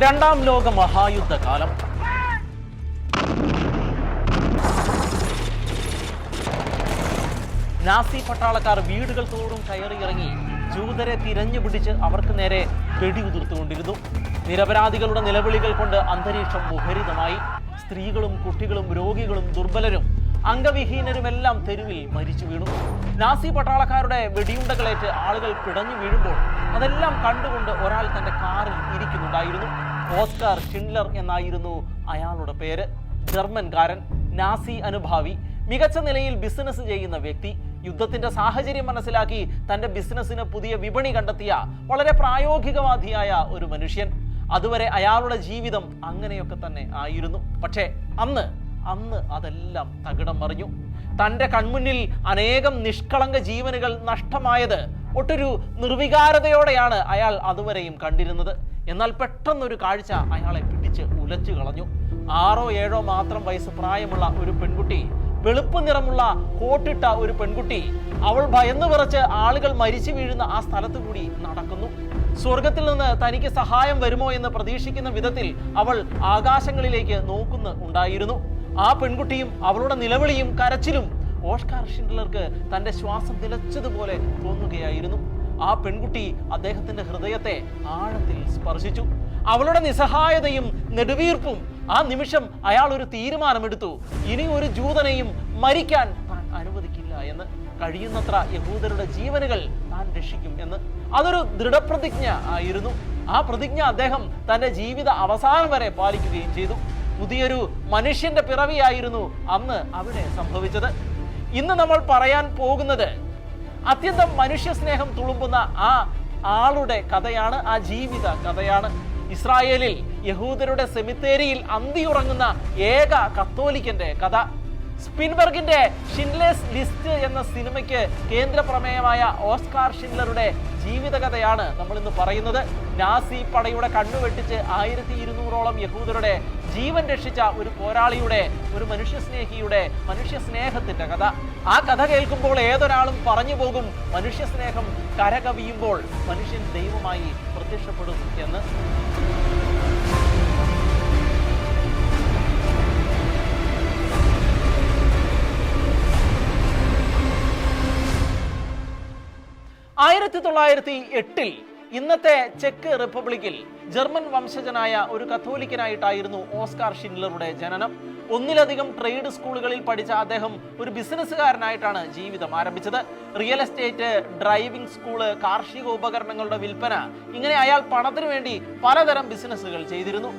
രണ്ടാം ലോക മഹായുദ്ധകാലം നാസി പട്ടാളക്കാർ വീടുകൾ തോറും കയറിയിറങ്ങി ജൂതരെ തിരഞ്ഞു പിടിച്ച് അവർക്ക് നേരെ വെടിയുതിർത്തുകൊണ്ടിരുന്നു നിരപരാധികളുടെ നിലവിളികൾ കൊണ്ട് അന്തരീക്ഷം മുഖരിതമായി. സ്ത്രീകളും കുട്ടികളും രോഗികളും ദുർബലരും അംഗവിഹീനരുമെല്ലാം തെരുവിൽ മരിച്ചു വീണു. നാസി പട്ടാളക്കാരുടെ വെടിയുണ്ടകളേറ്റ് ആളുകൾ പിടഞ്ഞു വീഴുമ്പോൾ അതെല്ലാം കണ്ടുകൊണ്ട് ഒരാൾ തന്റെ കാറിൽ ഇരിക്കുന്നുണ്ടായിരുന്നു. ഓസ്കാർ ഷിൻലർ എന്നായിരുന്നു അയാളുടെ പേര്. ജർമ്മൻകാരൻ നാസി അനുഭാവി മികച്ച നിലയിൽ ബിസിനസ് ചെയ്യുന്ന വ്യക്തി യുദ്ധത്തിന്റെ സാഹചര്യം മനസ്സിലാക്കി തന്റെ ബിസിനസ്സിന് പുതിയ വിപണി കണ്ടെത്തിയ വളരെ പ്രായോഗികവാദിയായ ഒരു മനുഷ്യൻ. അതുവരെ അയാളുടെ ജീവിതം അങ്ങനെയൊക്കെ തന്നെ ആയിരുന്നു. പക്ഷേ അന്ന് അന്ന് അതെല്ലാം തകിടം മറിഞ്ഞു. തന്റെ കൺമുന്നിൽ അനേകം നിഷ്കളങ്ക ജീവനുകൾ നഷ്ടമായത് ഒട്ടൊരു നിർവികാരതയോടെയാണ് അയാൾ അതുവരെയും കണ്ടിരുന്നത്. എന്നാൽ പെട്ടെന്നൊരു കാഴ്ച അയാളെ പിടിച്ച് ഉലച്ചു കളഞ്ഞു. ആറോ ഏഴോ മാത്രം വയസ്സ് പ്രായമുള്ള ഒരു പെൺകുട്ടി വെളുപ്പ് നിറമുള്ള കോട്ടിട്ട ഒരു പെൺകുട്ടി അവൾ ഭയന്നു വിറച്ച് ആളുകൾ മരിച്ചു വീഴുന്ന ആ സ്ഥലത്തു കൂടി നടക്കുന്നു. സ്വർഗത്തിൽ നിന്ന് തനിക്ക് സഹായം വരുമോ എന്ന് പ്രതീക്ഷിക്കുന്ന വിധത്തിൽ അവൾ ആകാശങ്ങളിലേക്ക് നോക്കുന്ന ഉണ്ടായിരുന്നു. ആ പെൺകുട്ടിയും അവളുടെ നിലവിളിയും കരച്ചിലും ഓഷ്കാർ ഷിൻഡ്ലർക്ക് തന്റെ ശ്വാസം നിലച്ചതുപോലെ തോന്നുകയായിരുന്നു. ആ പെൺകുട്ടി അദ്ദേഹത്തിന്റെ ഹൃദയത്തെ ആഴത്തിൽ സ്പർശിച്ചു. അവളുടെ നിസ്സഹായതയും നെടുവീർപ്പും ആ നിമിഷം അയാൾ ഒരു തീരുമാനമെടുത്തു. ഇനി ഒരു ജൂതനെയും മരിക്കാൻ താൻ അനുവദിക്കില്ല എന്ന്. കഴിയുന്നത്ര യഹൂദരുടെ ജീവനുകൾ താൻ രക്ഷിക്കും എന്ന്. അതൊരു ദൃഢപ്രതിജ്ഞ ആയിരുന്നു. ആ പ്രതിജ്ഞ അദ്ദേഹം തന്റെ ജീവിത അവസാനം വരെ പാലിക്കുകയും ചെയ്തു. പുതിയൊരു മനുഷ്യന്റെ പിറവിയായിരുന്നു അന്ന് അവിടെ സംഭവിച്ചത്. ഇന്ന് നമ്മൾ പറയാൻ പോകുന്നത് അത്യന്തം മനുഷ്യസ്നേഹം തുളുമ്പുന്ന ആ ആളുടെ കഥയാണ് ആ ജീവിത കഥയാണ്. ഇസ്രായേലിൽ യഹൂദരുടെ സെമിത്തേരിയിൽ അന്തിയുറങ്ങുന്ന ഏക കത്തോലിക്കന്റെ കഥ. സ്പിൻബർഗിന്റെ ഷിൻലേസ് ലിസ്റ്റ് എന്ന സിനിമയ്ക്ക് കേന്ദ്ര പ്രമേയമായ ഓസ്കാർ ഷിൻലറുടെ ജീവിതകഥയാണ് നമ്മൾ ഇന്ന് പറയുന്നത്. നാസി പടയുടെ കണ്ണുവെട്ടിച്ച് ആയിരത്തി ഇരുന്നൂറോളം യഹൂദരുടെ ജീവൻ രക്ഷിച്ച ഒരു പോരാളിയുടെ ഒരു മനുഷ്യസ്നേഹിയുടെ മനുഷ്യസ്നേഹത്തിന്റെ കഥ. ആ കഥ കേൾക്കുമ്പോൾ ഏതൊരാളും പറഞ്ഞു പോകും മനുഷ്യസ്നേഹം കരകവിയുമ്പോൾ മനുഷ്യൻ ദൈവമായി പ്രത്യക്ഷപ്പെടും എന്ന്. ആയിരത്തി തൊള്ളായിരത്തി എട്ടിൽ ഇന്നത്തെ ചെക്ക് റിപ്പബ്ലിക്കിൽ ജർമ്മൻ വംശജനായ ഒരു കത്തോലിക്കനായിട്ടായിരുന്നു ഓസ്കാർ ഷിൻലറുടെ ജനനം. ഒന്നിലധികം ട്രേഡ് സ്കൂളുകളിൽ പഠിച്ച അദ്ദേഹം ഒരു ബിസിനസ്സുകാരനായിട്ടാണ് ജീവിതം ആരംഭിച്ചത്. റിയൽ എസ്റ്റേറ്റ് ഡ്രൈവിംഗ് സ്കൂൾ കാർഷിക ഉപകരണങ്ങളുടെ വിൽപ്പന ഇങ്ങനെ അയാൾ പണത്തിനു വേണ്ടി പലതരം ബിസിനസ്സുകൾ ചെയ്തിരുന്നു.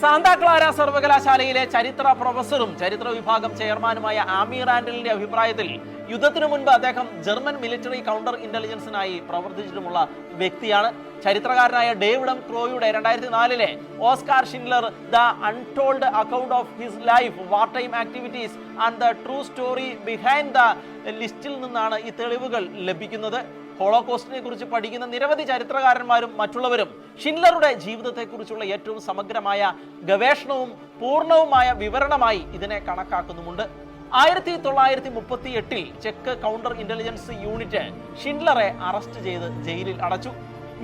സാന്താക്ലാര സർവകലാശാലയിലെ ചരിത്ര പ്രൊഫസറും ചരിത്ര വിഭാഗം ചെയർമാനുമായ ആമിർ ആൻഡലിന്റെ അഭിപ്രായത്തിൽ യുദ്ധത്തിനു മുൻപ് അദ്ദേഹം ജർമ്മൻ മിലിറ്ററി കൗണ്ടർ ഇന്റലിജൻസിനായി പ്രവർത്തിച്ചിട്ടുമുള്ള വ്യക്തിയാണ്. ചരിത്രകാരനായ ഡേവിഡം ക്രോയുടെ രണ്ടായിരത്തി നാലിലെ Oskar Schindler the untold account of his life war time activities and the true story behind the ലിസ്റ്റിൽ നിന്നാണ് ഈ തെളിവുകൾ ലഭിക്കുന്നത്. ഹോളോകോസ്റ്റിനെ കുറിച്ച് പഠിക്കുന്ന നിരവധി ചരിത്രകാരന്മാരും മറ്റുള്ളവരും ഷിൻലറുടെ ജീവിതത്തെക്കുറിച്ചുള്ള ഏറ്റവും സമഗ്രമായ ഗവേഷണവും പൂർണവുമായ വിവരണമായി ഇതിനെ കണക്കാക്കുന്നുമുണ്ട്. ആയിരത്തി തൊള്ളായിരത്തി മുപ്പത്തി എട്ടിൽ ചെക്ക് കൗണ്ടർ ഇന്റലിജൻസ് യൂണിറ്റ് ഷിൻലറെ അറസ്റ്റ് ചെയ്ത് ജയിലിൽ അടച്ചു.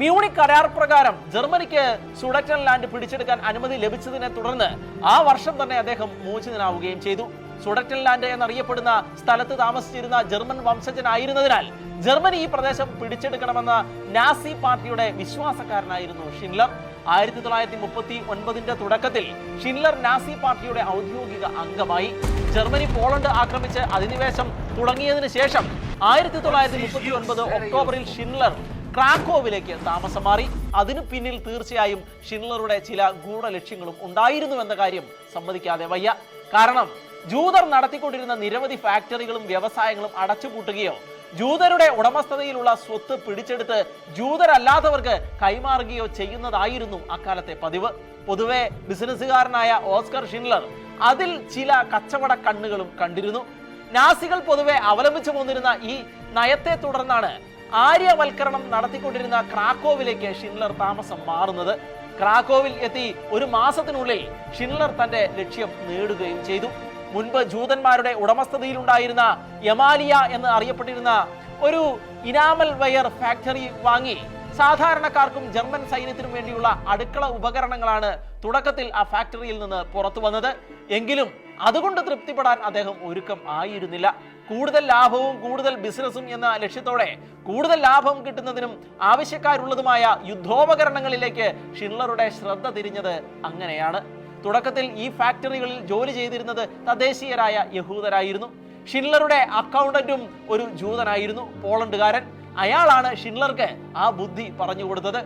മ്യൂണിക് കരാർ പ്രകാരം ജർമ്മനിക്ക് സുഡറ്റൻ ലാൻഡ് പിടിച്ചെടുക്കാൻ അനുമതി ലഭിച്ചതിനെ തുടർന്ന് ആ വർഷം തന്നെ അദ്ദേഹം മോചിതനാവുകയും ചെയ്തു. സുഡക്ടൻ ലാൻഡ് എന്നറിയപ്പെടുന്ന സ്ഥലത്ത് താമസിച്ചിരുന്ന ജർമ്മൻ വംശജനായിരുന്നതിനാൽ ജർമ്മനി ഈ പ്രദേശം പിടിച്ചെടുക്കണമെന്ന നാസി പാർട്ടിയുടെ വിശ്വാസക്കാരനായിരുന്നു ഷിൻലർ. ആയിരത്തി തൊള്ളായിരത്തി മുപ്പത്തി ഒൻപതിന്റെ തുടക്കത്തിൽ ഷിൻലർ നാസി പാർട്ടിയുടെ ഔദ്യോഗിക അംഗമായി ജർമ്മനി പോളണ്ട് ആക്രമിച്ച് അധിനിവേശം തുടങ്ങിയതിന് ശേഷം ആയിരത്തി തൊള്ളായിരത്തി മുപ്പത്തി ഒൻപത് ഒക്ടോബറിൽ ഷിൻലർ ക്രാക്കോവിലേക്ക് താമസം മാറി. അതിനു പിന്നിൽ തീർച്ചയായും ഷിൻലറുടെ ചില ഗൂഢലക്ഷ്യങ്ങളും ഉണ്ടായിരുന്നുവെന്ന കാര്യം സമ്മതിക്കാതെ വയ്യ. കാരണം ജൂതർ നടത്തിക്കൊണ്ടിരുന്ന നിരവധി ഫാക്ടറികളും വ്യവസായങ്ങളും അടച്ചുപൂട്ടുകയോ ജൂതരുടെ ഉടമസ്ഥതയിലുള്ള സ്വത്ത് പിടിച്ചെടുത്ത് ജൂതരല്ലാത്തവർക്ക് കൈമാറുകയോ ചെയ്യുന്നതായിരുന്നു അക്കാലത്തെ പതിവ്. പൊതുവെ ബിസിനസ്സുകാരനായ ഓസ്കർ ഷിൻലർ അതിൽ ചില കച്ചവട കണ്ണുകളും കണ്ടിരുന്നു. നാസികൾ പൊതുവെ അവലംബിച്ചു പോന്നിരുന്ന ഈ നയത്തെ തുടർന്നാണ് ആര്യവൽക്കരണം നടത്തിക്കൊണ്ടിരുന്ന ക്രാക്കോവിലേക്ക് ഷിൻലർ താമസം മാറുന്നത്. ക്രാക്കോവിൽ എത്തി ഒരു മാസത്തിനുള്ളിൽ ഷിൻലർ തന്റെ ലക്ഷ്യം നേടുകയും ചെയ്തു. മുൻപ് ജൂതന്മാരുടെ ഉടമസ്ഥതയിലുണ്ടായിരുന്ന യമാലിയ എന്ന് അറിയപ്പെട്ടിരുന്ന ഒരു ഇനാമൽ വയർ ഫാക്ടറി വാങ്ങി സാധാരണക്കാർക്കും ജർമ്മൻ സൈന്യത്തിനും വേണ്ടിയുള്ള അടുക്കള ഉപകരണങ്ങളാണ് തുടക്കത്തിൽ ആ ഫാക്ടറിയിൽ നിന്ന് പുറത്തു വന്നത്. എങ്കിലും അതുകൊണ്ട് തൃപ്തിപ്പെടാൻ അദ്ദേഹം ഒരുക്കം ആയിരുന്നില്ല. കൂടുതൽ ലാഭവും കൂടുതൽ ബിസിനസ്സും എന്ന ലക്ഷ്യത്തോടെ കൂടുതൽ ലാഭം കിട്ടുന്നതിനും ആവശ്യക്കാരുള്ളതുമായ യുദ്ധോപകരണങ്ങളിലേക്ക് ഷിൻലറുടെ ശ്രദ്ധ തിരിഞ്ഞത് അങ്ങനെയാണ്. തുടക്കത്തിൽ ഈ ഫാക്ടറികളിൽ ജോലി ചെയ്തിരുന്നത് തദ്ദേശീയരായ യഹൂദരായിരുന്നു. ഷിൻലറുടെ അക്കൗണ്ടന്റും ഒരു ജൂതനായിരുന്നു പോളണ്ടുകാരൻ. അയാളാണ് ഷിൻലർക്ക് ആ ബുദ്ധി പറഞ്ഞു കൊടുത്തത്.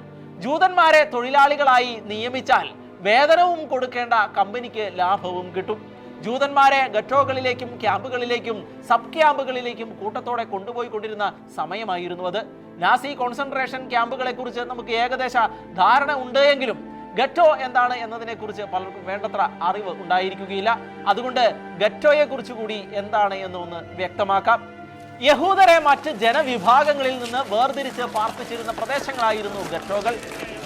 ജൂതന്മാരെ തൊഴിലാളികളായി നിയമിച്ചാൽ വേതനവും കൊടുക്കേണ്ട കമ്പനിക്ക് ലാഭവും കിട്ടും. ജൂതന്മാരെ ഗട്ടോകളിലേക്കും ക്യാമ്പുകളിലേക്കും സബ് ക്യാമ്പുകളിലേക്കും കൂട്ടത്തോടെ കൊണ്ടുപോയി കൊണ്ടിരുന്ന സമയമായിരുന്നു അത്. നാസി കോൺസെൻട്രേഷൻ ക്യാമ്പുകളെ കുറിച്ച് നമുക്ക് ഏകദേശ ധാരണ ഉണ്ട് എങ്കിലും ഗട്ടോ എന്താണ് എന്നതിനെ കുറിച്ച് പലർക്കും വേണ്ടത്ര അറിവ് ഉണ്ടായിരിക്കുകയില്ല. അതുകൊണ്ട് ഗറ്റോയെ കുറിച്ച് കൂടി എന്താണ് എന്ന് ഒന്ന് വ്യക്തമാക്കാം. യഹൂദരെ മറ്റ് ജനവിഭാഗങ്ങളിൽ നിന്ന് വേർതിരിച്ച് പാർപ്പിച്ചിരുന്ന പ്രദേശങ്ങളായിരുന്നു ഗറ്റോകൾ.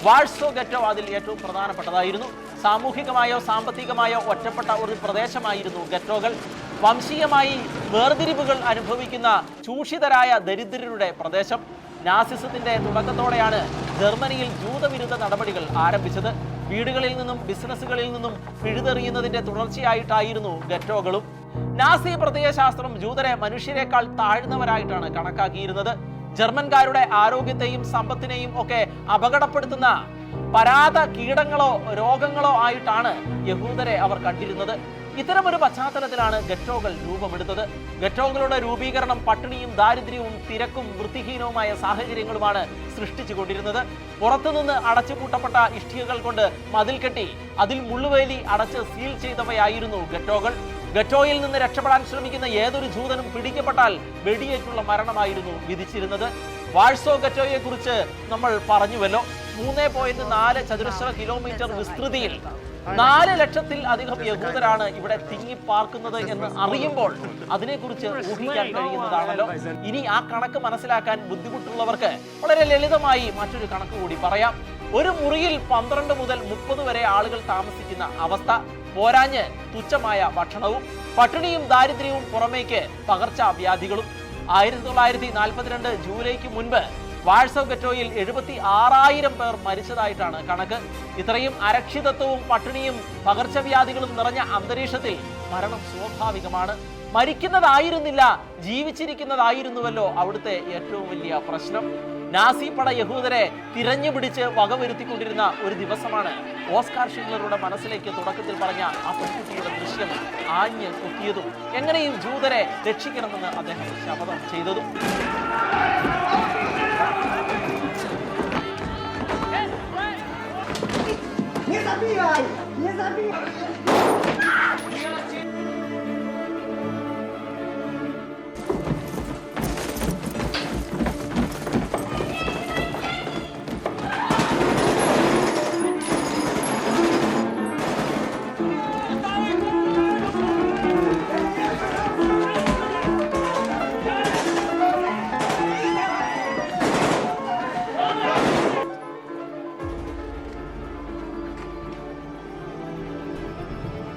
വാഴ്സോ ഗറ്റോ അതിൽ ഏറ്റവും പ്രധാനപ്പെട്ടതായിരുന്നു. സാമൂഹികമായോ സാമ്പത്തികമായോ ഒറ്റപ്പെട്ട ഒരു പ്രദേശമായിരുന്നു ഗറ്റോകൾ. വംശീയമായി വേർതിരിവുകൾ അനുഭവിക്കുന്ന ചൂഷിതരായ ദരിദ്രരുടെ പ്രദേശം. നാസിസത്തിന്റെ തുടക്കത്തോടെയാണ് ജർമ്മനിയിൽ ജൂതവിരുദ്ധ നടപടികൾ ആരംഭിച്ചത്. വീടുകളിൽ നിന്നും ബിസിനസ്സുകളിൽ നിന്നും പിഴുതെറിയുന്നതിന്റെ തുടർച്ചയായിട്ടായിരുന്നു ഗറ്റോകളും. നാസി പ്രത്യയശാസ്ത്രം ജൂതരെ മനുഷ്യരെക്കാൾ താഴ്ന്നവരായിട്ടാണ് കണക്കാക്കിയിരുന്നത്. ജർമ്മൻകാരുടെ ആരോഗ്യത്തെയും സമ്പത്തിനെയും ഒക്കെ അപകടപ്പെടുത്തുന്ന പരാത കീടങ്ങളോ രോഗങ്ങളോ ആയിട്ടാണ് യഹൂദരെ അവർ കണ്ടിരുന്നത്. ഇത്തരമൊരു പശ്ചാത്തലത്തിലാണ് ഗറ്റോകൾ രൂപമെടുത്തത്. ഗറ്റോകളുടെ രൂപീകരണം പട്ടിണിയും ദാരിദ്ര്യവും തിരക്കും വൃത്തിഹീനവുമായ സാഹചര്യങ്ങളുമാണ് സൃഷ്ടിച്ചുകൊണ്ടിരുന്നത്. പുറത്തുനിന്ന് അടച്ചുപൂട്ടപ്പെട്ട ഇഷ്ടികകൾ കൊണ്ട് മതിൽ കെട്ടി അതിൽ മുള്ളുവേലി അടച്ച് സീൽ ചെയ്തവയായിരുന്നു ഗറ്റോകൾ. ഗറ്റോയിൽ നിന്ന് രക്ഷപ്പെടാൻ ശ്രമിക്കുന്ന ഏതൊരു ജൂതനും പിടിക്കപ്പെട്ടാൽ വെടിയേറ്റുള്ള മരണമായിരുന്നു വിധിച്ചിരുന്നത്. വാഴ്സോ ഗറ്റോയെ കുറിച്ച് നമ്മൾ പറഞ്ഞുവല്ലോ. മൂന്ന് പോയിന്റ് നാല് ചതുരശ്ര കിലോമീറ്റർ വിസ്തൃതിയിൽ നാല് ലക്ഷത്തിൽ അധികം യഹൂദരാണ് ഇവിടെ തിങ്ങി പാർക്കുന്നത് എന്ന് അറിയുമ്പോൾ അതിനെക്കുറിച്ച് ഊഹിക്കാൻ കഴിയുന്നതാണല്ലോ. ഇനി ആ കണക്ക് മനസ്സിലാക്കാൻ ബുദ്ധിമുട്ടുള്ളവർക്ക് വളരെ ലളിതമായി മറ്റൊരു കണക്ക് കൂടി പറയാം. ഒരു മുറിയിൽ പന്ത്രണ്ട് മുതൽ മുപ്പത് വരെ ആളുകൾ താമസിക്കുന്ന അവസ്ഥ പോരാഞ്ഞ് തുച്ഛമായ ഭക്ഷണവും പട്ടിണിയും ദാരിദ്ര്യവും പുറമേക്ക് പകർച്ചവ്യാധികളും. ആയിരത്തി തൊള്ളായിരത്തി നാൽപ്പത്തിരണ്ട് ജൂലൈക്ക് മുൻപ് വാഴ്സോ ഗറ്റോയിൽ എഴുപത്തി ആറായിരം പേർ മരിച്ചതായിട്ടാണ് കണക്ക്. ഇത്രയും അരക്ഷിതത്വവും പട്ടിണിയും പകർച്ചവ്യാധികളും നിറഞ്ഞ അന്തരീക്ഷത്തിൽ മരണം സ്വാഭാവികമാണ്. മരിക്കുന്നതായിരുന്നില്ല ജീവിച്ചിരിക്കുന്നതായിരുന്നുവല്ലോ അവിടുത്തെ ഏറ്റവും വലിയ പ്രശ്നം. നാസി പട യഹൂദരെ തിരഞ്ഞു പിടിച്ച് വകവരുത്തിക്കൊണ്ടിരുന്ന ഒരു ദിവസമാണ് ഓസ്കാർ ഷിംഗ്ലറുടെ മനസ്സിലേക്ക് തുടക്കത്തിൽ പറഞ്ഞ ആ പെൺകുട്ടിയുടെ ദൃശ്യം ആഞ്ഞ് കുത്തിയതും എങ്ങനെയും ജൂതരെ രക്ഷിക്കണമെന്ന് അദ്ദേഹം ശപഥം ചെയ്തതും. Zabijaj! Nie zabijaj!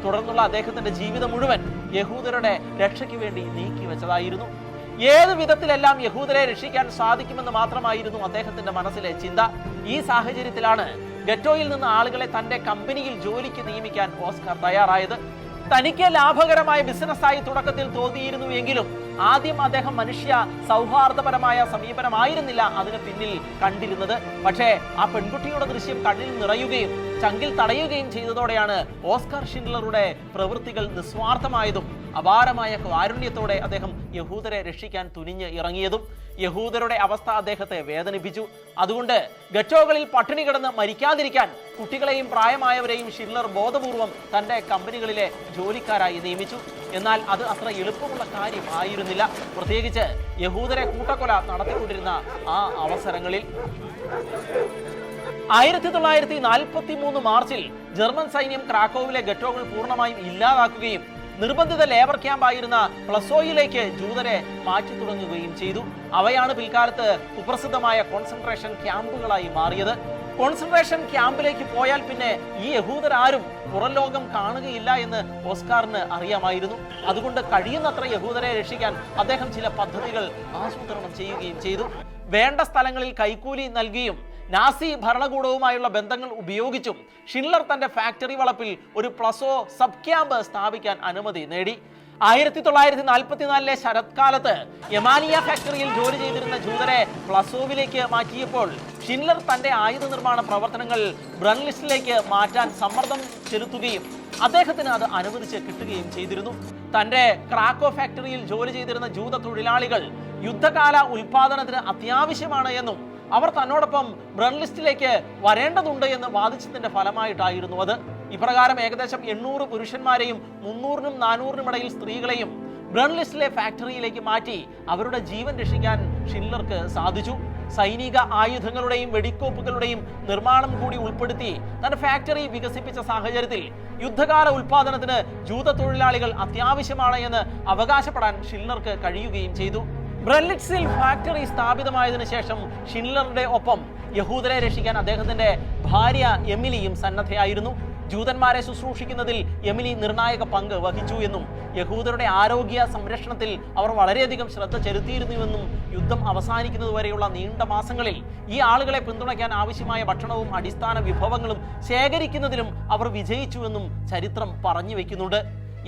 തുടർന്നുള്ള അദ്ദേഹത്തിന്റെ ജീവിതം മുഴുവൻ യഹൂദരുടെ രക്ഷയ്ക്ക് വേണ്ടി നീക്കി വെച്ചതായിരുന്നു. ഏത് വിധത്തിലെല്ലാം യഹൂദരെ രക്ഷിക്കാൻ സാധിക്കുമെന്ന് മാത്രമായിരുന്നു അദ്ദേഹത്തിന്റെ മനസ്സിലെ ചിന്ത. ഈ സാഹചര്യത്തിലാണ് ഗറ്റോയിൽ നിന്ന് ആളുകളെ തന്റെ കമ്പനിയിൽ ജോലിക്ക് നിയമിക്കാൻ ഓസ്കാർ തയ്യാറായത്. തനിക്ക് ലാഭകരമായ ബിസിനസ്സായി തുടക്കത്തിൽ തോന്നിയിരുന്നു എങ്കിലും ആദ്യം അദ്ദേഹം മനുഷ്യ സൗഹാർദ്ദപരമായ സമീപനമായിരുന്നില്ല അതിന് പിന്നിൽ കണ്ടിരുന്നത്. പക്ഷേ ആ പെൺകുട്ടിയുടെ ദൃശ്യം കണ്ണിൽ നിറയുകയും ചങ്കിൽ തടയുകയും ചെയ്തതോടെയാണ് ഓസ്കാർ ഷിൻഡലറുടെ പ്രവൃത്തികൾ നിസ്വാർത്ഥമായതും അപാരമായ കാരുണ്യത്തോടെ അദ്ദേഹം യഹൂദരെ രക്ഷിക്കാൻ തുനിഞ്ഞ് ഇറങ്ങിയതും. യഹൂദരുടെ അവസ്ഥ അദ്ദേഹത്തെ വേദനിപ്പിച്ചു. അതുകൊണ്ട് ഗറ്റോകളിൽ പട്ടിണി കിടന്ന് മരിക്കാതിരിക്കാൻ കുട്ടികളെയും പ്രായമായവരെയും ഷില്ലർ ബോധപൂർവം തന്റെ കമ്പനികളിലെ ജോലിക്കാരായി നിയമിച്ചു. എന്നാൽ അത് അത്ര എളുപ്പമുള്ള കാര്യമായിരുന്നില്ല. പ്രത്യേകിച്ച് യഹൂദരെ കൂട്ടക്കൊല നടത്തിക്കൊണ്ടിരുന്ന ആ അവസരങ്ങളിൽ ആയിരത്തി തൊള്ളായിരത്തി നാൽപ്പത്തി മൂന്ന് മാർച്ചിൽ ജർമ്മൻ സൈന്യം ക്രാക്കോവിലെ ഗറ്റോകൾ പൂർണമായും ഇല്ലാതാക്കുകയും നിർബന്ധിത ലേബർ ക്യാമ്പായിരുന്ന പ്ലസോയിലേക്ക് ജൂതരെ മാറ്റി തുടങ്ങുകയും ചെയ്തു. അവയാണ് പിൽക്കാലത്ത് കുപ്രസിദ്ധമായ കോൺസെൻട്രേഷൻ ക്യാമ്പുകളായി മാറിയത്. കോൺസെൻട്രേഷൻ ക്യാമ്പിലേക്ക് പോയാൽ പിന്നെ ഈ യഹൂദരാരും പുറം ലോകം കാണുകയില്ല എന്ന് ഓസ്കാറിന് അറിയാമായിരുന്നു. അതുകൊണ്ട് കഴിയുന്നത്ര യഹൂദരെ രക്ഷിക്കാൻ അദ്ദേഹം ചില പദ്ധതികൾ ആസൂത്രണം ചെയ്യുകയും ചെയ്തു. വേണ്ട സ്ഥലങ്ങളിൽ കൈക്കൂലി നൽകിയും നാസി ഭരണകൂടവുമായുള്ള ബന്ധങ്ങൾ ഉപയോഗിച്ചും ഷിൻലർ തന്റെ ഫാക്ടറി വളപ്പിൽ ഒരു പ്ലസോ സബ് ക്യാമ്പ് സ്ഥാപിക്കാൻ അനുമതി നേടി. ആയിരത്തി തൊള്ളായിരത്തി നാൽപ്പത്തിനാലിലെ ശരത്കാലത്ത് യമാനിയ ഫാക്ടറിയിൽ ജോലി ചെയ്തിരുന്ന ജൂതരെ പ്ലസോവിലേക്ക് മാറ്റിയപ്പോൾ ഷിൻലർ തന്റെ ആയുധ നിർമ്മാണ പ്രവർത്തനങ്ങൾ ബ്രൺലിസ്റ്റിലേക്ക് മാറ്റാൻ സമ്മർദ്ദം ചെലുത്തുകയും അദ്ദേഹത്തിന് അത് അനുവദിച്ച് കിട്ടുകയും ചെയ്തിരുന്നു. തന്റെ ക്രാക്കോ ഫാക്ടറിയിൽ ജോലി ചെയ്തിരുന്ന ജൂത തൊഴിലാളികൾ യുദ്ധകാല ഉൽപാദനത്തിന് അത്യാവശ്യമാണ് എന്നും അവർ തന്നോടൊപ്പം ബ്രൺ ലിസ്റ്റിലേക്ക് വരേണ്ടതുണ്ട് എന്ന് വാദിച്ചതിന്റെ ഫലമായിട്ടായിരുന്നു അത്. ഇപ്രകാരം ഏകദേശം എണ്ണൂറ് പുരുഷന്മാരെയും മുന്നൂറിനും നാനൂറിനും ഇടയിൽ സ്ത്രീകളെയും ബ്രൺ ലിസ്റ്റിലെ ഫാക്ടറിയിലേക്ക് മാറ്റി അവരുടെ ജീവൻ രക്ഷിക്കാൻ ഷില്ലർക്ക് സാധിച്ചു. സൈനിക ആയുധങ്ങളുടെയും വെടിക്കോപ്പുകളുടെയും നിർമ്മാണം കൂടി ഉൾപ്പെടുത്തി തന്റെ ഫാക്ടറി വികസിപ്പിച്ച സാഹചര്യത്തിൽ യുദ്ധകാല ഉൽപാദനത്തിന് ജൂത തൊഴിലാളികൾ അത്യാവശ്യമാണ് എന്ന് അവകാശപ്പെടാൻ ഷില്ലർക്ക് കഴിയുകയും ചെയ്തു. ബ്രല്ലിറ്റ്സിൽ ഫാക്ടറി സ്ഥാപിതമായതിനു ശേഷം ഷിൻലറുടെ ഒപ്പം യഹൂദരെ രക്ഷിക്കാൻ അദ്ദേഹത്തിന്റെ ഭാര്യ എമിലിയും സന്നദ്ധയായിരുന്നു. ജൂതന്മാരെ ശുശ്രൂഷിക്കുന്നതിൽ എമിലി നിർണായക പങ്ക് വഹിച്ചു എന്നും യഹൂദരുടെ ആരോഗ്യ സംരക്ഷണത്തിൽ അവർ വളരെയധികം ശ്രദ്ധ ചെലുത്തിയിരുന്നുവെന്നും യുദ്ധം അവസാനിക്കുന്നതുവരെയുള്ള നീണ്ട മാസങ്ങളിൽ ഈ ആളുകളെ പിന്തുണയ്ക്കാൻ ആവശ്യമായ ഭക്ഷണവും അടിസ്ഥാന വിഭവങ്ങളും ശേഖരിക്കുന്നതിലും അവർ വിജയിച്ചുവെന്നും ചരിത്രം പറഞ്ഞു വെക്കുന്നുണ്ട്.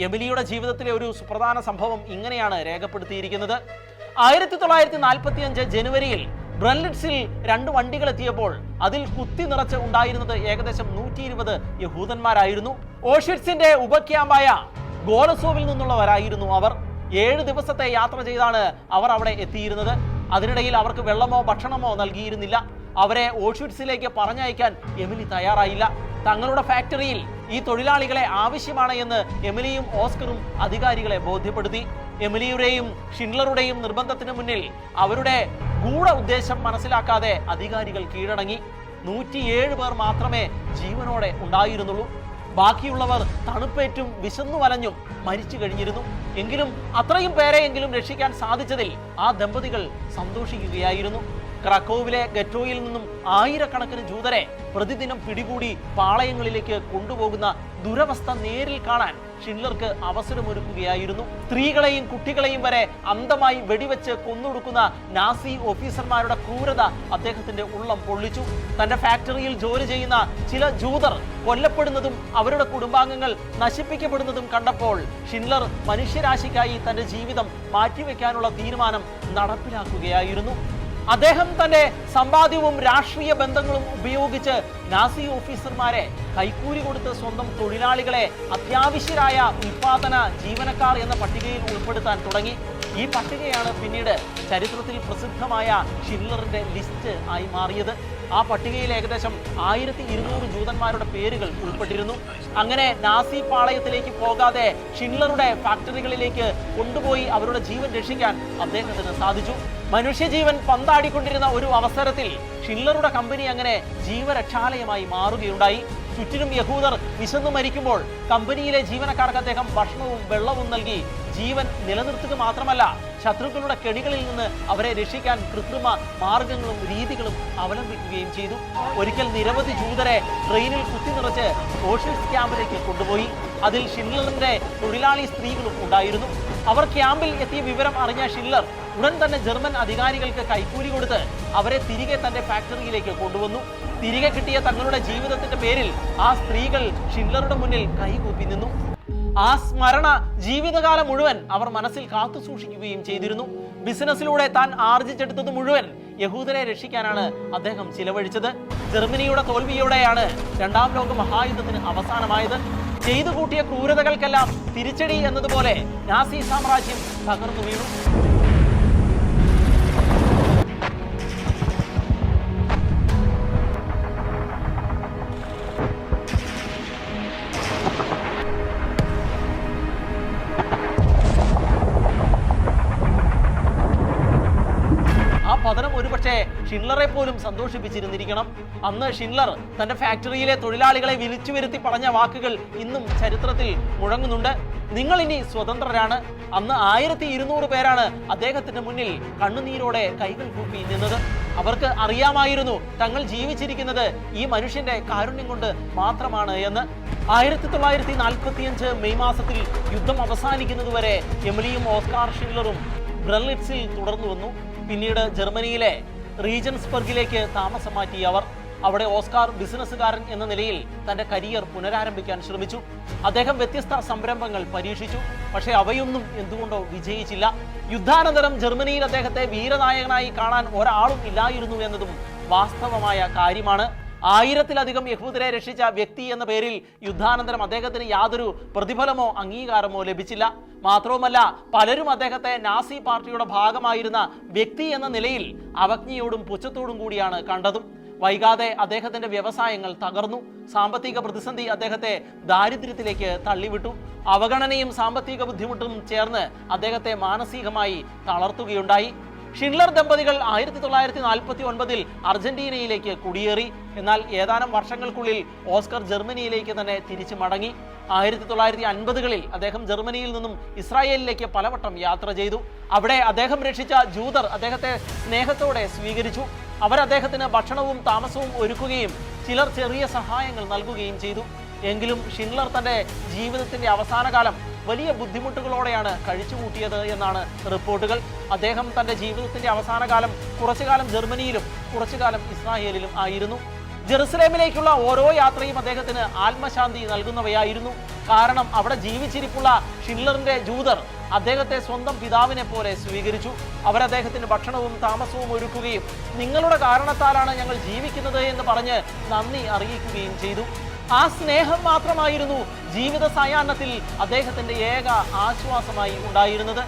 എമിലിയുടെ ജീവിതത്തിലെ ഒരു സുപ്രധാന സംഭവം ഇങ്ങനെയാണ് രേഖപ്പെടുത്തിയിരിക്കുന്നത്. ആയിരത്തി തൊള്ളായിരത്തി നാൽപ്പത്തി അഞ്ച് ജനുവരിയിൽ ബ്രൻലിറ്റ്സിൽ രണ്ട് വണ്ടികൾ എത്തിയപ്പോൾ അതിൽ കുത്തി നിറച്ച് ഉണ്ടായിരുന്നത് ഏകദേശം നൂറ്റി ഇരുപത് യഹൂദന്മാരായിരുന്നു. ഓഷിറ്റ്സിന്റെ ഉപക്യാമ്പായ ഗോലസോവിൽ നിന്നുള്ളവരായിരുന്നു അവർ. ഏഴ് ദിവസത്തെ യാത്ര ചെയ്താണ് അവർ അവിടെ എത്തിയിരുന്നത്. അതിനിടയിൽ അവർക്ക് വെള്ളമോ ഭക്ഷണമോ നൽകിയിരുന്നില്ല. അവരെ ഓഷ്വിറ്റ്സിലേക്ക് പറഞ്ഞയക്കാൻ എമിലി തയ്യാറായില്ല. തങ്ങളുടെ ഫാക്ടറിയിൽ ഈ തൊഴിലാളികളെ ആവശ്യമാണ് എന്ന് എമിലിയും ഓസ്കറും അധികാരികളെ ബോധ്യപ്പെടുത്തി. എമിലിയുടെയും ഷിൻലറുടെയും നിർബന്ധത്തിന് മുന്നിൽ അവരുടെ ഗൂഢ ഉദ്ദേശം മനസ്സിലാക്കാതെ അധികാരികൾ കീഴടങ്ങി. നൂറ്റിയേഴ് പേർ മാത്രമേ ജീവനോടെ ഉണ്ടായിരുന്നുള്ളൂ. ബാക്കിയുള്ളവർ തണുപ്പേറ്റും വിശന്നു വലഞ്ഞും മരിച്ചു കഴിഞ്ഞിരുന്നു. എങ്കിലും അത്രയും പേരെയെങ്കിലും രക്ഷിക്കാൻ സാധിച്ചതിൽ ആ ദമ്പതികൾ സന്തോഷിക്കുകയായിരുന്നു. ക്രക്കോവിലെ ഗറ്റോയിൽ നിന്നും ആയിരക്കണക്കിന് ജൂതരെ പ്രതിദിനം പിടികൂടി പാളയങ്ങളിലേക്ക് കൊണ്ടുപോകുന്ന ദുരവസ്ഥ നേരിൽ കാണാൻ ഷിൻലർക്ക് അവസരമൊരുക്കുകയായിരുന്നു. സ്ത്രീകളെയും കുട്ടികളെയും വരെ അന്ധമായി വെടിവെച്ച് കൊന്നൊടുക്കുന്ന നാസി ഓഫീസർമാരുടെ ക്രൂരത അദ്ദേഹത്തിന്റെ ഉള്ളം പൊള്ളിച്ചു. തന്റെ ഫാക്ടറിയിൽ ജോലി ചെയ്യുന്ന ചില ജൂതർ കൊല്ലപ്പെടുന്നതും അവരുടെ കുടുംബാംഗങ്ങൾ നശിപ്പിക്കപ്പെടുന്നതും കണ്ടപ്പോൾ ഷിൻലർ മനുഷ്യരാശിക്കായി തന്റെ ജീവിതം മാറ്റിവെക്കാനുള്ള തീരുമാനം നടപ്പിലാക്കുകയായിരുന്നു. അദ്ദേഹം തന്റെ സമ്പാദ്യവും രാഷ്ട്രീയ ബന്ധങ്ങളും ഉപയോഗിച്ച് നാസി ഓഫീസർമാരെ കൈക്കൂലി കൊടുത്ത് സ്വന്തം തൊഴിലാളികളെ അത്യാവശ്യരായ ഉൽപാദന ജീവനക്കാർ എന്ന പട്ടികയിൽ ഉൾപ്പെടുത്താൻ തുടങ്ങി. ഈ പട്ടികയാണ് പിന്നീട് ചരിത്രത്തിൽ പ്രസിദ്ധമായ ഷില്ലറിന്റെ ലിസ്റ്റ് ആയി മാറിയത്. ആ പട്ടികയിൽ ഏകദേശം ആയിരത്തി ഇരുന്നൂറ് ജൂതന്മാരുടെ പേരുകൾ ഉൾപ്പെട്ടിരുന്നു. അങ്ങനെ നാസി പാളയത്തിലേക്ക് പോകാതെ ഷിൻലറുടെ ഫാക്ടറികളിലേക്ക് കൊണ്ടുപോയി അവരുടെ ജീവൻ രക്ഷിക്കാൻ അദ്ദേഹത്തിന് സാധിച്ചു. മനുഷ്യജീവൻ പന്താടിക്കൊണ്ടിരുന്ന ഒരു അവസരത്തിൽ ഷിൻലറുടെ കമ്പനി അങ്ങനെ ജീവരക്ഷാലയമായി മാറുകയുണ്ടായി. ചുറ്റിനും യഹൂദർ വിശന്നു മരിക്കുമ്പോൾ കമ്പനിയിലെ ജീവനക്കാർക്ക് അദ്ദേഹം ഭക്ഷണവും വെള്ളവും നൽകി ജീവൻ നിലനിർത്തുക മാത്രമല്ല ശത്രുക്കളുടെ കെണികളിൽ നിന്ന് അവരെ രക്ഷിക്കാൻ കൃത്രിമ മാർഗങ്ങളും രീതികളും അവലംബിക്കുകയും ചെയ്തു. ഒരിക്കൽ നിരവധി ജൂതരെ ട്രെയിനിൽ കുത്തി നിറച്ച് ഓഷ്യൻസ് ക്യാമ്പിലേക്ക് കൊണ്ടുപോയി. അതിൽ ഷില്ലറിന്റെ തൊഴിലാളി സ്ത്രീകളും ഉണ്ടായിരുന്നു. അവർ ക്യാമ്പിൽ എത്തിയ വിവരം അറിഞ്ഞ ഷില്ലർ ഉടൻ തന്നെ ജർമ്മൻ അധികാരികൾക്ക് കൈക്കൂലി കൊടുത്ത് അവരെ തിരികെ തന്റെ ഫാക്ടറിയിലേക്ക് കൊണ്ടുവന്നു. തിരികെ കിട്ടിയ തങ്ങളുടെ ജീവിതത്തിന്റെ പേരിൽ ആ സ്ത്രീകൾ ഷിൻലറുടെ മുന്നിൽ കൈകൂപ്പി നിന്നു. ആ സ്മരണ ജീവിതകാലം മുഴുവൻ അവർ മനസ്സിൽ കാത്തു സൂക്ഷിക്കുകയും ചെയ്തിരുന്നു. ബിസിനസ്സിലൂടെ താൻ ആർജിച്ചെടുത്തത് മുഴുവൻ യഹൂദരെ രക്ഷിക്കാനാണ് അദ്ദേഹം ചിലവഴിച്ചത്. ജർമ്മനിയുടെ തോൽവിയോടെയാണ് രണ്ടാം ലോക മഹായുദ്ധത്തിന് അവസാനമായത്. ചെയ്തു കൂട്ടിയ ക്രൂരതകൾക്കെല്ലാം തിരിച്ചടി എന്നതുപോലെ നാസി സാമ്രാജ്യം തകർന്നു വീണു. ഷിൻലറെ പോലും സന്തോഷിപ്പിച്ചിരുന്നിരിക്കണം. അന്ന് ഷിൻലർ തന്റെ ഫാക്ടറിയിലെ തൊഴിലാളികളെ വിളിച്ചു വരുത്തി പറഞ്ഞ വാക്കുകൾ ഇന്നും ചരിത്രത്തിൽ മുഴങ്ങുന്നുണ്ട്. നിങ്ങൾ ഇനി സ്വതന്ത്രരാണ്. അന്ന് ആയിരത്തി ഇരുന്നൂറ് പേരാണ് അദ്ദേഹത്തിന്റെ മുന്നിൽ കണ്ണുനീരോടെ കൈകൾ കൂപ്പി നിന്നത്. അവർക്ക് അറിയാമായിരുന്നു തങ്ങൾ ജീവിച്ചിരിക്കുന്നത് ഈ മനുഷ്യന്റെ കാരുണ്യം കൊണ്ട് മാത്രമാണ് എന്ന്. ആയിരത്തി തൊള്ളായിരത്തി നാൽപ്പത്തിയഞ്ച് മെയ് മാസത്തിൽ യുദ്ധം അവസാനിക്കുന്നതുവരെ എമിലിയും ഓസ്കാർ ഷിൻലറും ബ്രലിറ്റ്സിൽ തുടർന്നു വന്നു. പിന്നീട് ജർമ്മനിയിലെ റീജൻസ്ബർഗിലേക്ക് താമസം മാറ്റിയ അവർ അവിടെ ഓസ്കാർ ബിസിനസ്സുകാരൻ എന്ന നിലയിൽ തന്റെ കരിയർ പുനരാരംഭിക്കാൻ ശ്രമിച്ചു. അദ്ദേഹം വ്യത്യസ്ത സംരംഭങ്ങൾ പരീക്ഷിച്ചു. പക്ഷേ അവയൊന്നും എന്തുകൊണ്ടോ വിജയിച്ചില്ല. യുദ്ധാനന്തരം ജർമ്മനിയിൽ അദ്ദേഹത്തെ വീരനായകനായി കാണാൻ ഒരാളും ഇല്ലായിരുന്നു എന്നതും വാസ്തവമായ കാര്യമാണ്. ആയിരത്തിലധികം യഹൂദരെ രക്ഷിച്ച വ്യക്തി എന്ന പേരിൽ യുദ്ധാനന്തരം അദ്ദേഹത്തിന് യാതൊരു പ്രതിഫലമോ അംഗീകാരമോ ലഭിച്ചില്ല. മാത്രവുമല്ല പലരും അദ്ദേഹത്തെ നാസി പാർട്ടിയുടെ ഭാഗമായിരുന്ന വ്യക്തി എന്ന നിലയിൽ അവജ്ഞയോടും പുച്ഛത്തോടും കൂടിയാണ് കണ്ടതും. വൈകാതെ അദ്ദേഹത്തിന്റെ വ്യവസായങ്ങൾ തകർന്നു. സാമ്പത്തിക പ്രതിസന്ധി അദ്ദേഹത്തെ ദാരിദ്ര്യത്തിലേക്ക് തള്ളിവിട്ടു. അവഗണനയും സാമ്പത്തിക ബുദ്ധിമുട്ടും ചേർന്ന് അദ്ദേഹത്തെ മാനസികമായി തളർത്തുകയുണ്ടായി. ഷിൻലർ ദമ്പതികൾ ആയിരത്തി തൊള്ളായിരത്തി നാൽപ്പത്തി ഒൻപതിൽ അർജന്റീനയിലേക്ക് കുടിയേറി. എന്നാൽ ഏതാനും വർഷങ്ങൾക്കുള്ളിൽ ഓസ്കർ ജർമ്മനിയിലേക്ക് തന്നെ തിരിച്ചു മടങ്ങി. ആയിരത്തി തൊള്ളായിരത്തി അൻപതുകളിൽ അദ്ദേഹം ജർമ്മനിയിൽ നിന്നും ഇസ്രായേലിലേക്ക് പലവട്ടം യാത്ര ചെയ്തു. അവിടെ അദ്ദേഹം രക്ഷിച്ച ജൂതർ അദ്ദേഹത്തെ സ്നേഹത്തോടെ സ്വീകരിച്ചു. അവർ അദ്ദേഹത്തിന് ഭക്ഷണവും താമസവും ഒരുക്കുകയും ചിലർ ചെറിയ സഹായങ്ങൾ നൽകുകയും ചെയ്തു. എങ്കിലും ഷിൻലർ തന്റെ ജീവിതത്തിന്റെ അവസാന കാലം വലിയ ബുദ്ധിമുട്ടുകളോടെയാണ് കഴിച്ചുകൂട്ടിയത് എന്നാണ് റിപ്പോർട്ടുകൾ. അദ്ദേഹം തന്റെ ജീവിതത്തിന്റെ അവസാന കാലം കുറച്ചു കാലം ജർമ്മനിയിലും കുറച്ചു കാലം ഇസ്രായേലിലും ആയിരുന്നു. ജെറുസലേമിലേക്കുള്ള ഓരോ യാത്രയും അദ്ദേഹത്തിന് ആത്മശാന്തി നൽകുന്നവയായിരുന്നു. കാരണം അവിടെ ജീവിച്ചിരിപ്പുള്ള ഷിൻലറിന്റെ ജൂതർ അദ്ദേഹത്തെ സ്വന്തം പിതാവിനെ പോലെ സ്വീകരിച്ചു. അവർ അദ്ദേഹത്തിന് ഭക്ഷണവും താമസവും ഒരുക്കുകയും നിങ്ങളുടെ കാരണത്താലാണ് ഞങ്ങൾ ജീവിക്കുന്നത് എന്ന് പറഞ്ഞ് നന്ദി അറിയിക്കുകയും ചെയ്തു. ആ സ്നേഹം മാത്രമായിരുന്നു ജീവിത സായാഹ്നത്തിൽ അദ്ദേഹത്തിന്റെ ഏക ആശ്വാസമായി ഉണ്ടായിരുന്നത്.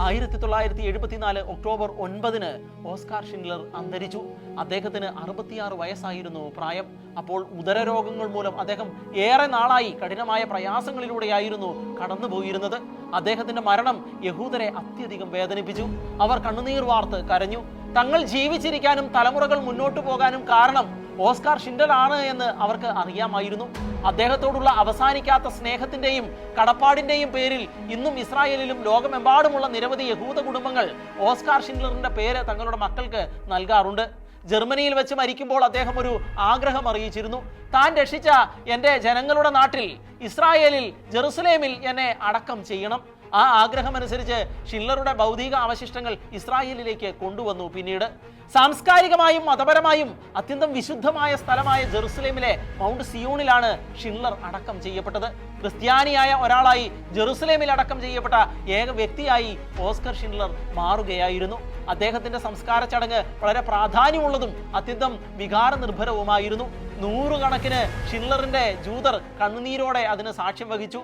ആയിരത്തി തൊള്ളായിരത്തി എഴുപത്തിനാല് ഒക്ടോബർ ഒൻപതിന് ഓസ്കാർ ഷിൻലർ അന്തരിച്ചു. അദ്ദേഹത്തിന് അറുപത്തിയാറ് വയസ്സായിരുന്നു പ്രായം. അപ്പോൾ ഉദരരോഗങ്ങൾ മൂലം അദ്ദേഹം ഏറെ നാളായി കഠിനമായ പ്രയാസങ്ങളിലൂടെയായിരുന്നു കടന്നുപോയിരുന്നത്. അദ്ദേഹത്തിന്റെ മരണം യഹൂദരെ അത്യധികം വേദനിപ്പിച്ചു. അവർ കണ്ണുനീർ വാർത്ത് കരഞ്ഞു. തങ്ങൾ ജീവിച്ചിരിക്കാനും തലമുറകൾ മുന്നോട്ടു പോകാനും കാരണം ഓസ്കാർ ഷിൻഡൽ ആണ് എന്ന് അവർക്ക് അറിയാമായിരുന്നു. അദ്ദേഹത്തോടുള്ള അവസാനിക്കാത്ത സ്നേഹത്തിന്റെയും കടപ്പാടിന്റെയും പേരിൽ ഇന്നും ഇസ്രായേലിലും ലോകമെമ്പാടുമുള്ള നിരവധി യഹൂദ കുടുംബങ്ങൾ ഓസ്കാർ ഷിൻഡലറിന്റെ പേര് തങ്ങളുടെ മക്കൾക്ക് നൽകാറുണ്ട്. ജർമ്മനിയിൽ വെച്ച് മരിക്കുമ്പോൾ അദ്ദേഹം ഒരു ആഗ്രഹം അറിയിച്ചിരുന്നു. താൻ രക്ഷിച്ച എന്റെ ജനങ്ങളുടെ നാട്ടിൽ ഇസ്രായേലിൽ ജെറുസലേമിൽ എന്നെ അടക്കം ചെയ്യണം. ആ ആഗ്രഹം അനുസരിച്ച് ഷില്ലറുടെ ഭൗതിക അവശിഷ്ടങ്ങൾ ഇസ്രായേലിലേക്ക് കൊണ്ടുവന്നു. പിന്നീട് സാംസ്കാരികമായും മതപരമായും അത്യന്തം വിശുദ്ധമായ സ്ഥലമായ ജെറുസലേമിലെ മൗണ്ട് സിയോണിലാണ് ഷില്ലർ അടക്കം ചെയ്യപ്പെട്ടത്. ക്രിസ്ത്യാനിയായ ഒരാളായി ജെറുസലേമിൽ അടക്കം ചെയ്യപ്പെട്ട ഏക വ്യക്തിയായി ഓസ്കർ ഷിൻലർ മാറുകയായിരുന്നു. അദ്ദേഹത്തിന്റെ സംസ്കാര ചടങ്ങ് വളരെ പ്രാധാന്യമുള്ളതും അത്യന്തം വികാര നിർഭരവുമായിരുന്നു നൂറുകണക്കിന് ഷിൻലറിന്റെ ജൂതർ കണ്ണുനീരോടെ അതിന് സാക്ഷ്യം വഹിച്ചു.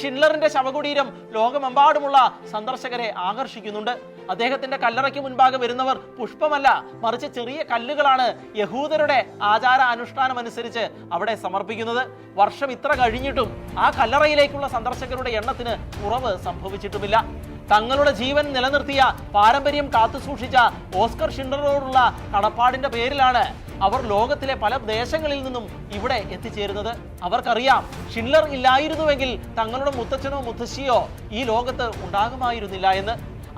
ഷിൻലറിന്റെ ശവകുടീരം ലോകമെമ്പാടുമുള്ള സന്ദർശകരെ ആകർഷിക്കുന്നുണ്ട്. അദ്ദേഹത്തിന്റെ കല്ലറയ്ക്ക് മുൻപാകെ വരുന്നവർ പുഷ്പമല്ല മറിച്ച് ചെറിയ കല്ലുകളാണ് യഹൂദരുടെ ആചാര അനുഷ്ഠാനം അനുസരിച്ച് അവിടെ സമർപ്പിക്കുന്നത്. വർഷം ഇത്ര കഴിഞ്ഞിട്ടും ആ കല്ലറയിലേക്കുള്ള സന്ദർശകരുടെ എണ്ണത്തിന് കുറവ് സംഭവിച്ചിട്ടുമില്ല. തങ്ങളുടെ ജീവൻ നിലനിർത്തിയ പാരമ്പര്യം കാത്തുസൂക്ഷിച്ച ഓസ്കർ ഷിൻഡറോടുള്ള കടപ്പാടിന്റെ പേരിലാണ് അവർ ലോകത്തിലെ പല ദേശങ്ങളിൽ നിന്നും ഇവിടെ എത്തിച്ചേരുന്നത്. അവർക്കറിയാം ഷിൻലർ ഇല്ലായിരുന്നുവെങ്കിൽ തങ്ങളുടെ മുത്തച്ഛനോ മുത്തശ്ശിയോ ഈ ലോകത്ത് ഉണ്ടാകുമായിരുന്നില്ല എന്ന്.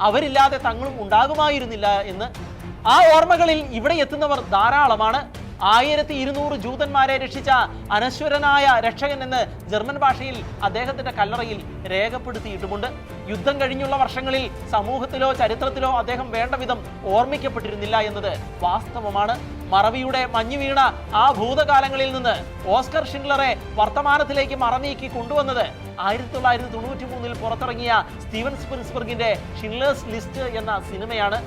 അവരില്ലാതെ തങ്ങളും ഉണ്ടാകുമായിരുന്നില്ല എന്ന്. ആ ഓർമ്മകളിൽ ഇവിടെ എത്തുന്നവർ ധാരാളമാണ്. ആയിരത്തി ഇരുന്നൂറ് ജൂതന്മാരെ രക്ഷിച്ച അനശ്വരനായ രക്ഷകൻ എന്ന് ജർമ്മൻ ഭാഷയിൽ അദ്ദേഹത്തിന്റെ കല്ലറയിൽ രേഖപ്പെടുത്തിയിട്ടുമുണ്ട്. യുദ്ധം കഴിഞ്ഞുള്ള വർഷങ്ങളിൽ സമൂഹത്തിലോ ചരിത്രത്തിലോ അദ്ദേഹം വേണ്ട വിധം ഓർമ്മിക്കപ്പെട്ടിരുന്നില്ല എന്നത് വാസ്തവമാണ്. മറവിയുടെ മഞ്ഞു വീണ ആ ഭൂതകാലങ്ങളിൽ നിന്ന് ഓസ്കർ ഷിൻലറെ വർത്തമാനത്തിലേക്ക് മറനീക്കി കൊണ്ടുവന്നത് ആയിരത്തി തൊള്ളായിരത്തി തൊണ്ണൂറ്റി മൂന്നിൽ പുറത്തിറങ്ങിയ സ്റ്റീവൻ സ്പിൻസ്ബർഗിന്റെ ഷിൻലേഴ്സ് ലിസ്റ്റ് എന്ന സിനിമയാണ്.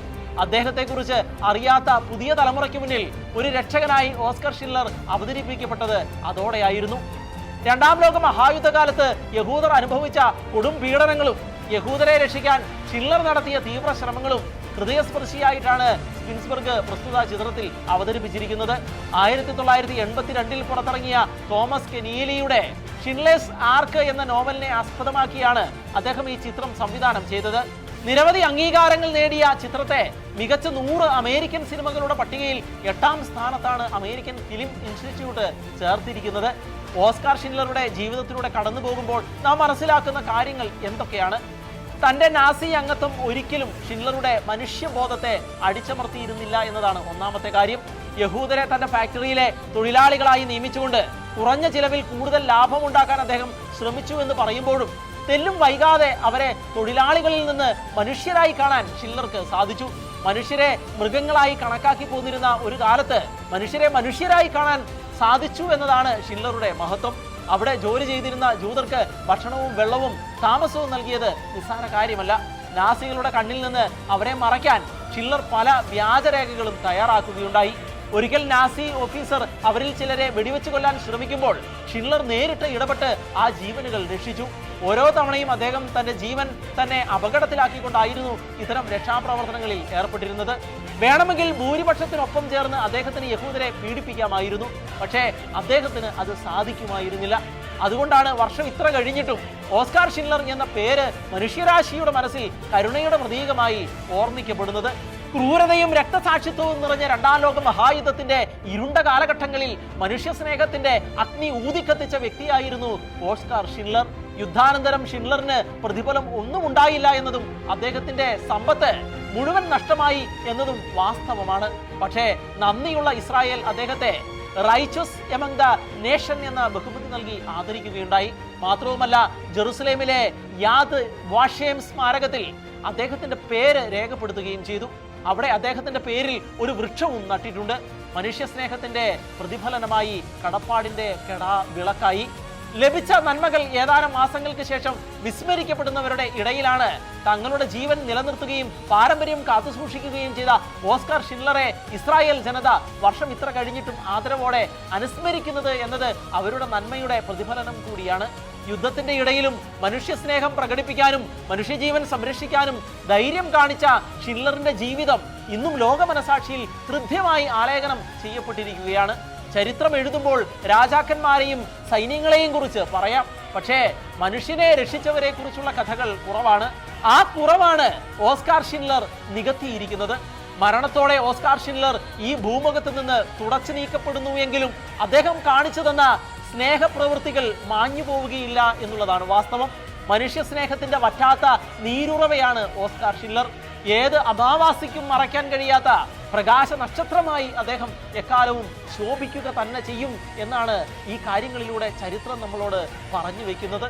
അദ്ദേഹത്തെക്കുറിച്ച് അറിയാത്ത പുതിയ തലമുറയ്ക്ക് മുന്നിൽ ഒരു രക്ഷകനായി ഓസ്കർ ഷില്ലർ അവതരിപ്പിക്കപ്പെട്ടത് അതോടെയായിരുന്നു. രണ്ടാം ലോക മഹായുദ്ധകാലത്ത് യഹൂദർ അനുഭവിച്ച കൊടും പീഡനങ്ങളും യഹൂദരെ രക്ഷിക്കാൻ ഷില്ലർ നടത്തിയ തീവ്ര ശ്രമങ്ങളും ഹൃദയസ്പർശിയായിട്ടാണ് സ്പിൻസ്ബർഗ് പ്രസ്തുത ചിത്രത്തിൽ അവതരിപ്പിച്ചിരിക്കുന്നത്. ആയിരത്തി തൊള്ളായിരത്തി എൺപത്തിരണ്ടിൽ പുറത്തിറങ്ങിയ തോമസ് കെനീലിയുടെ ഷിൻലേസ് ആർക്ക് എന്ന നോവലിനെ ആസ്പദമാക്കിയാണ് അദ്ദേഹം ഈ ചിത്രം സംവിധാനം ചെയ്തത്. നിരവധി അംഗീകാരങ്ങൾ നേടിയ ചിത്രത്തെ മികച്ച നൂറ് അമേരിക്കൻ സിനിമകളുടെ പട്ടികയിൽ എട്ടാം സ്ഥാനത്താണ് അമേരിക്കൻ ഫിലിം ഇൻസ്റ്റിറ്റ്യൂട്ട് ചേർത്തിരിക്കുന്നത്. ഓസ്കാർ ഷിൻലറുടെ ജീവിതത്തിലൂടെ കടന്നു പോകുമ്പോൾ നാം മനസ്സിലാക്കുന്ന കാര്യങ്ങൾ എന്തൊക്കെയാണ്? തന്റെ നാസി അംഗത്വം ഒരിക്കലും ഷിൻലറുടെ മനുഷ്യബോധത്തെ അടിച്ചമർത്തിയിരുന്നില്ല എന്നതാണ് ഒന്നാമത്തെ കാര്യം. യഹൂദരെ തന്റെ ഫാക്ടറിയിലെ തൊഴിലാളികളായി നിയമിച്ചുകൊണ്ട് കുറഞ്ഞ ചിലവിൽ കൂടുതൽ ലാഭമുണ്ടാക്കാൻ അദ്ദേഹം ശ്രമിച്ചു എന്ന് പറയുമ്പോഴും തെല്ലും വൈകാതെ അവരെ തൊഴിലാളികളിൽ നിന്ന് മനുഷ്യരായി കാണാൻ ഷില്ലർക്ക് സാധിച്ചു. മനുഷ്യരെ മൃഗങ്ങളായി കണക്കാക്കി പോന്നിരുന്ന ഒരു കാലത്ത് മനുഷ്യരെ മനുഷ്യരായി കാണാൻ സാധിച്ചു എന്നതാണ് ഷില്ലറുടെ മഹത്വം. അവിടെ ജോലി ചെയ്തിരുന്ന ജൂതർക്ക് ഭക്ഷണവും വെള്ളവും താമസവും നൽകിയത് നിസ്സാര കാര്യമല്ല. നാസികളുടെ കണ്ണിൽ നിന്ന് അവരെ മറയ്ക്കാൻ ഷില്ലർ പല വ്യാജരേഖകളും തയ്യാറാക്കുകയുണ്ടായി. ഒരിക്കൽ നാസി ഓഫീസർ അവരിൽ ചിലരെ വെടിവെച്ച് കൊല്ലാൻ ശ്രമിക്കുമ്പോൾ ഷില്ലർ നേരിട്ട് ഇടപെട്ട് ആ ജീവനുകൾ രക്ഷിച്ചു. ഓരോ തവണയും അദ്ദേഹം തന്റെ ജീവൻ തന്നെ അപകടത്തിലാക്കിക്കൊണ്ടായിരുന്നു ഇത്തരം രക്ഷാപ്രവർത്തനങ്ങളിൽ ഏർപ്പെട്ടിരുന്നത്. വേണമെങ്കിൽ ഭൂരിപക്ഷത്തിനൊപ്പം ചേർന്ന് അദ്ദേഹത്തിന് യഹൂദരെ പീഡിപ്പിക്കാമായിരുന്നു. പക്ഷേ അദ്ദേഹത്തിന് അത് സാധിക്കുമായിരുന്നില്ല. അതുകൊണ്ടാണ് വർഷം ഇത്ര കഴിഞ്ഞിട്ടും ഓസ്കാർ ഷിൻലർ എന്ന പേര് മനുഷ്യരാശിയുടെ മനസ്സിൽ കരുണയുടെ പ്രതീകമായി ഓർമ്മിക്കപ്പെടുന്നത്. ക്രൂരതയും രക്തസാക്ഷിത്വവും നിറഞ്ഞ രണ്ടാം ലോക മഹായുദ്ധത്തിന്റെ ഇരുണ്ട കാലഘട്ടങ്ങളിൽ മനുഷ്യ സ്നേഹത്തിന്റെ അഗ്നി ഊതിക്കത്തിച്ച വ്യക്തിയായിരുന്നു ഓസ്കാർ ഷിൻലർ. യുദ്ധാനന്തരം ഷിൻലറിന് പ്രതിഫലം ഒന്നും ഉണ്ടായില്ല എന്നതും അദ്ദേഹത്തിന്റെ സമ്പത്ത് മുഴുവൻ നഷ്ടമായി എന്നതും വാസ്തവമാണ്. പക്ഷേ നന്ദിയുള്ള ഇസ്രായേൽ അദ്ദേഹത്തെ റൈച്ചസ് എമംഗ് ദ നേഷൻ എന്ന ബഹുമതി നൽകി ആദരിക്കുകയുണ്ടായി. മാത്രവുമല്ല ജെറുസലേമിലെ യാദ് വാഷേം സ്മാരകത്തിൽ അദ്ദേഹത്തിന്റെ പേര് രേഖപ്പെടുത്തുകയും ചെയ്തു. അവിടെ അദ്ദേഹത്തിന്റെ പേരിൽ ഒരു വൃക്ഷവും നട്ടിട്ടുണ്ട്. മനുഷ്യസ്നേഹത്തിന്റെ പ്രതിഫലനമായി കടപ്പാടിന്റെ കെടാ വിളക്കായി. ലഭിച്ച നന്മകൾ ഏതാനും മാസങ്ങൾക്ക് ശേഷം വിസ്മരിക്കപ്പെടുന്നവരുടെ ഇടയിലാണ് തങ്ങളുടെ ജീവൻ നിലനിർത്തുകയും പാരമ്പര്യം കാത്തുസൂക്ഷിക്കുകയും ചെയ്ത ഓസ്കാർ ഷിൻലറെ ഇസ്രായേൽ ജനത വർഷം ഇത്ര കഴിഞ്ഞിട്ടും ആദരവോടെ അനുസ്മരിക്കുന്നത് എന്നത് അവരുടെ നന്മയുടെ പ്രതിഫലനം കൂടിയാണ്. യുദ്ധത്തിന്റെ ഇടയിലും മനുഷ്യസ്നേഹം പ്രകടിപ്പിക്കാനും മനുഷ്യജീവൻ സംരക്ഷിക്കാനും ധൈര്യം കാണിച്ച ഷില്ലറിന്റെ ജീവിതം ഇന്നും ലോക മനസാക്ഷിയിൽ ഹൃദ്യമായി ആലേഖനം ചെയ്യപ്പെട്ടിരിക്കുകയാണ്. ചരിത്രം എഴുതുമ്പോൾ രാജാക്കന്മാരെയും സൈന്യങ്ങളെയും കുറിച്ച് പറയാം. പക്ഷേ മനുഷ്യനെ രക്ഷിച്ചവരെ കുറിച്ചുള്ള കഥകൾ കുറവാണ്. ആ കുറവാണ് ഓസ്കാർ ഷിൻലർ നികത്തിയിരിക്കുന്നത്. മരണത്തോടെ ഓസ്കാർ ഷിൻലർ ഈ ഭൂമുഖത്ത് നിന്ന് തുടച്ചു നീക്കപ്പെടുന്നു എങ്കിലും അദ്ദേഹം കാണിച്ചു തന്ന സ്നേഹപ്രവൃത്തികൾ മാഞ്ഞു പോവുകയില്ല എന്നുള്ളതാണ് വാസ്തവം. മനുഷ്യ സ്നേഹത്തിന്റെ വറ്റാത്ത നീരുറവയാണ് ഓസ്കാർ ഷില്ലർ. ഏത് അമാവാസിക്കും മറയ്ക്കാൻ കഴിയാത്ത പ്രകാശ നക്ഷത്രമായി അദ്ദേഹം എക്കാലവും ശോഭിക്കുക തന്നെ ചെയ്യും എന്നാണ് ഈ കാര്യങ്ങളിലൂടെ ചരിത്രം നമ്മളോട് പറഞ്ഞു വെക്കുന്നത്.